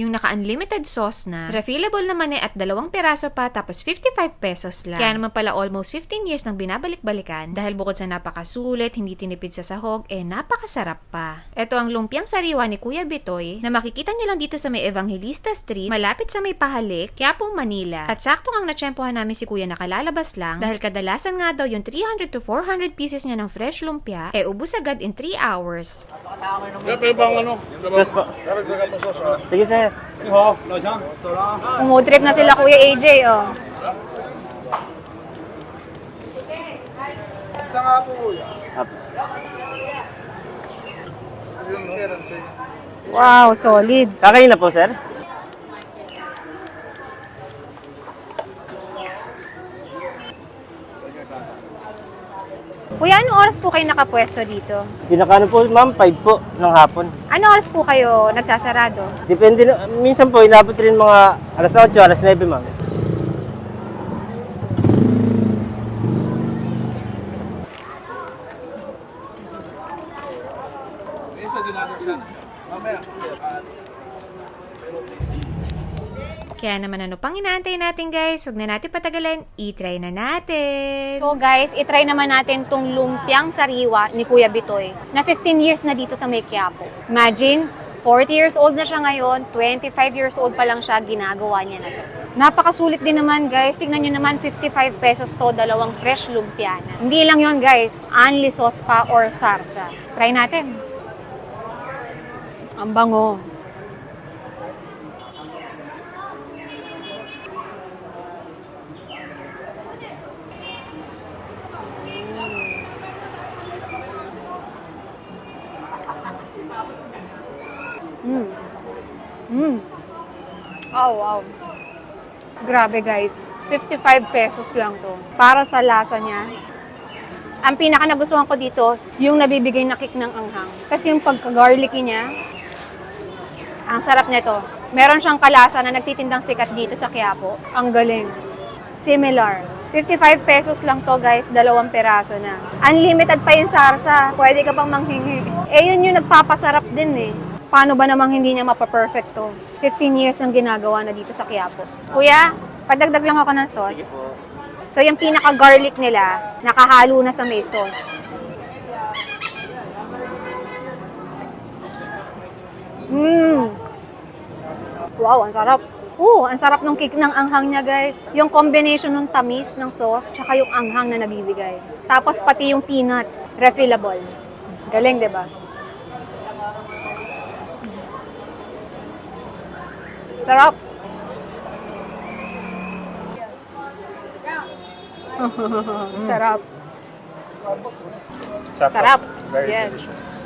Yung naka-unlimited sauce na, refillable naman eh at dalawang peraso pa tapos 55 pesos lang. Kaya naman pala almost 15 years nang binabalik-balikan dahil bukod sa napakasulit, hindi tinipid sa sahog, eh napakasarap pa. Ito ang lumpiang sariwa ni Kuya Bitoy na makikita niyo lang dito sa may Evangelista Street, malapit sa may Pahalik, Quiapo, Manila. At sakto ang natsyempohan namin si Kuya nakalalabas lang dahil kadalasan nga daw yung 300 to 400 pieces niya ng fresh lumpia, eh ubus agad in 3 hours. Bang ano? Sauce po. Sige, sir. Umudrip na sila Kuya AJ, oh. Up. Wow, solid. Kakain na po, sir. Kuya, anong oras po kayo nakapwesto dito? Pinakano po, ma'am, 5 po ng hapon. Ano oras po kayo nagsasarado? Depende na, minsan po, inabot rin mga alas 8, alas 9, ma'am. Kaya naman ano pang inaantay natin guys, huwag na natin patagalan, i-try na natin. So guys, itry naman natin tong lumpiang sariwa ni Kuya Bitoy na 15 years na dito sa May. Imagine, 40 years old na siya ngayon, 25 years old pa lang siya, ginagawa niya na to. Napakasulit din naman guys, tignan nyo naman 55 pesos to, dalawang fresh lumpia na. Hindi lang yon guys, only sauce pa or sarsa. Try natin. Ang bango. Mm. Mm. Oh, wow. Grabe guys. 55 pesos lang to. Para sa lasa niya. Ang pinaka nagustuhan ko dito, yung nabibigay na kick ng anghang. Kasi yung pagka-garlicky niya, ang sarap nito. Meron siyang kalasa na nagtitindang sikat dito sa Quiapo. Ang galing. Similar. 55 pesos lang to guys, dalawang peraso na. Unlimited pa yung sarsa, pwede ka pang manghingi. Eh yun yung nagpapasarap din eh. Paano ba namang hindi niya mapaperfect to? 15 years ang ginagawa na dito sa Quiapo. Kuya, padagdag lang ako ng sauce. So yung pinaka-garlic nila, nakahalo na sa may sauce. Mmm! Wow, ang sarap. Oo, ang sarap ng cake ng anghang niya, guys. Yung combination ng tamis ng sauce, tsaka yung anghang na nabibigay. Tapos pati yung peanuts, refillable. Galing, di ba? Sarap. Sarap. Sarap. Very Yes. delicious.